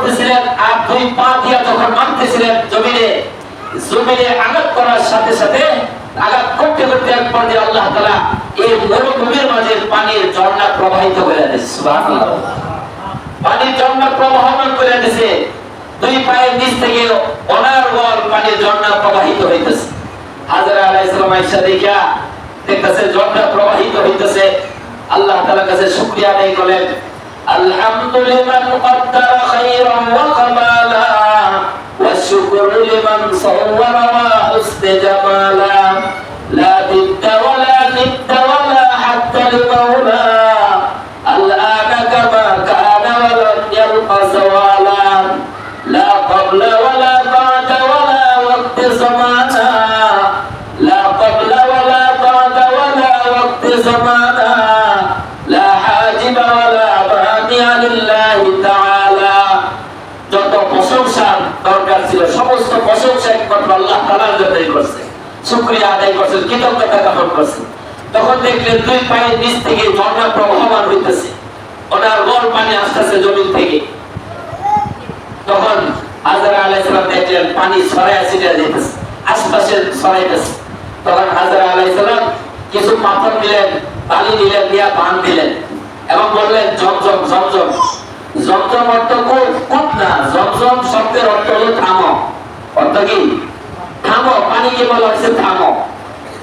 করতেছিলেন আর দুই পা দিয়া যখন মারতেছিলেন জমিনে জমিনে আঘাত করার সাথে সাথে আঘাত করতে করতে এক পর্যায়ে আল্লাহ তাআলা এই মরুভূমির মাঝে পানির ঝর্ণা প্রবাহিত করে সুবহানাল্লাহ। পানির ঝর্ণা প্রবাহমান করে দিয়েছে। দুই পায়ের নিচ থেকে অনার্গল পানির ঝর্ণা প্রবাহিত হইতেছে। হাজরা আলাইহিস সালাম আয়েশা দেখিয়া দেখতেছে, ঝর্ণা প্রবাহিত হইতেছে। আল্লাহ তাআলার কাছে শুকরিয়া আদায় করলেন। الحمد لمن قدر خيرا وكمالا والشكر لمن صور وحسن جمالا لا ضد ولا ند ولا حتى المولى দরকার ছিল। সমস্ত প্রশংসা একমাত্র আল্লাহ তাআলার জন্যই করছে। শুকরিয়া আদায় কৃতজ্ঞতা জ্ঞাপন তখন দেখলেন দুই পায়ের নিচ থেকে ঝর্ণা প্রবাহমান হইতেছে। ওনার পানি আসতেছে জমিন থেকে। তখন হাজারা আলাইহিস সালাম দেখলেন, পানি ছিটিয়ে যেতেছে আশপাশে তখন হাজারা আলাইহিস সালাম কিছু পাথর দিলেন, বালি দিলেন, দিয়া বান দিলেন এবং বললেন, জমজম জমজম। জমজম অর্থ শব্দের অর্থ হলো থামো। অর্থ কি? থামো পানিকে বলা হচ্ছে থামো।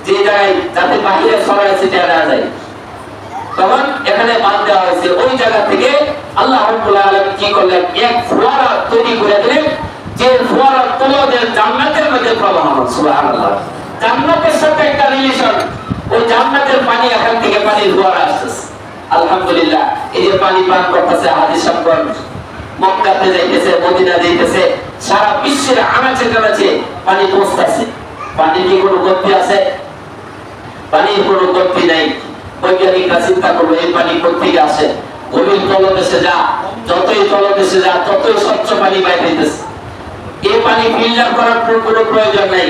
যে জায়গায় যাতে বাহিরে ছড়ায় ছিটিয়ে না যায়। তখন এখানে বাদ দেওয়া হয়েছে, ওই জায়গা থেকে আল্লাহ রাব্বুল কি করলেন? এক ফোয়ারা তৈরি করে দিলেন, যে ফোয়ারা তোমাদের জান্নাতের মধ্যে প্রবাহমান জান্নাতের সাথে একটা রিলেশন ওই জান্নাতের পানি এখান থেকে পানির ফোয়ারা আসতেছে। আলহামদুলিল্লাহ, এই যে পানি পান করতেছে হাদিস সম্পর্ক। মক্কাতে যাইতেছে, মদিনা যাইতেছে, সারা বিশ্বের আনাচে কানাচে পানি পৌঁছতেছে পানির কি কোনো গতি আছে? পানির কোনো গতি নাই। বৈজ্ঞানিকরা চিন্তা করবে এই পানি কোথেকে আসে? গভীর তলদেশে যা, যতই তলদেশে যা, ততই স্বচ্ছ পানি বাইরে হইতেছে। এই পানি ফিল্টার করার কোনো প্রয়োজন নাই।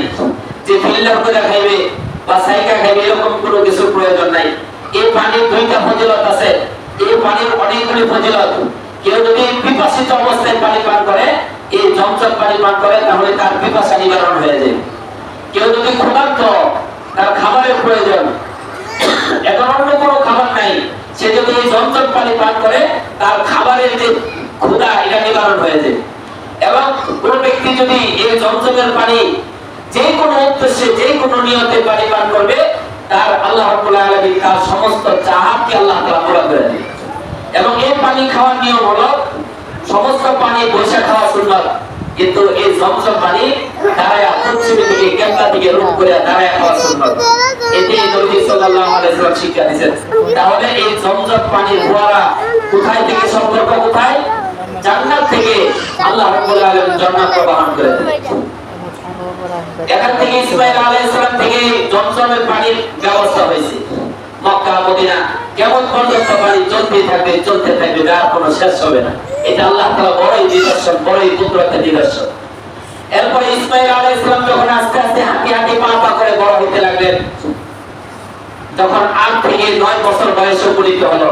যে ফিল্টার করে খাইবে বা সাইকা খাইবে, এরকম কোনো কিছু প্রয়োজন নাই। এই পানির দুইটা ফজিলত আছে। এই পানির অনেকগুলি ফজিলত। কেউ যদি পিপাসিত অবস্থায় পানি পান করে, এই জমজম পানি পান করে, তাহলে তার পিপাসা নিবারণ হয়ে যায়। কেউ যদি ক্ষুধার্ত, তার খাবারের প্রয়োজন। এখন অন্য কোনো খাবার নাই। সে যদি এই পানি পান করে, তার খাবারের যে ক্ষুধা, এটা নিবারণ হয়ে যায়। এবং কোন ব্যক্তি যদি এই জমজমের পানি যে কোনো উদ্দেশ্যে, যে কোনো নিয়তে পানি পান করবে, তার আল্লাহ আলামিন তার সমস্ত চাহাতকে আল্লাহ তাআলা পুরা করে দেবে এবং এই পানি খাওয়ার নিয়ম হলো সমস্ত পানি বসে খাওয়া সুন্নাত। কিন্তু এই জমজম পানি দাঁড়ায় পশ্চিমে দিকে রূপ করে দাঁড়ায় খাওয়া এতে নবী সাল্লাল্লাহু আলাইহি শিক্ষা দিয়েছেন। তাহলে এই জমজম পানির ফোয়ারা কোথায় থেকে সম্পর্ক কোথায়? জান্নাত থেকে আল্লাহ রাব্বুল আলামিন জান্নাত প্রবাহন করে এখান থেকে ইসমাইল আলাইহিস সালাম থেকে জমজমের পানির ব্যবস্থা হয়েছে। মক্কা, মদিনা, কেমন পর্যন্ত পানি চলতে থাকবে চলতে থাকবে, যার কোনো শেষ হবে না। এটা আল্লাহ তাআলা বড়ই নিদর্শন, বড়ই কুদরতের নিদর্শন। এরপরে ইসমাইল আলাইহিস সালাম যখন আস্তে আস্তে হাঁটি হাঁটি পা পা করে বড় হতে লাগলেন, তখন আট থেকে নয় বছর বয়সে উপনীত হলো।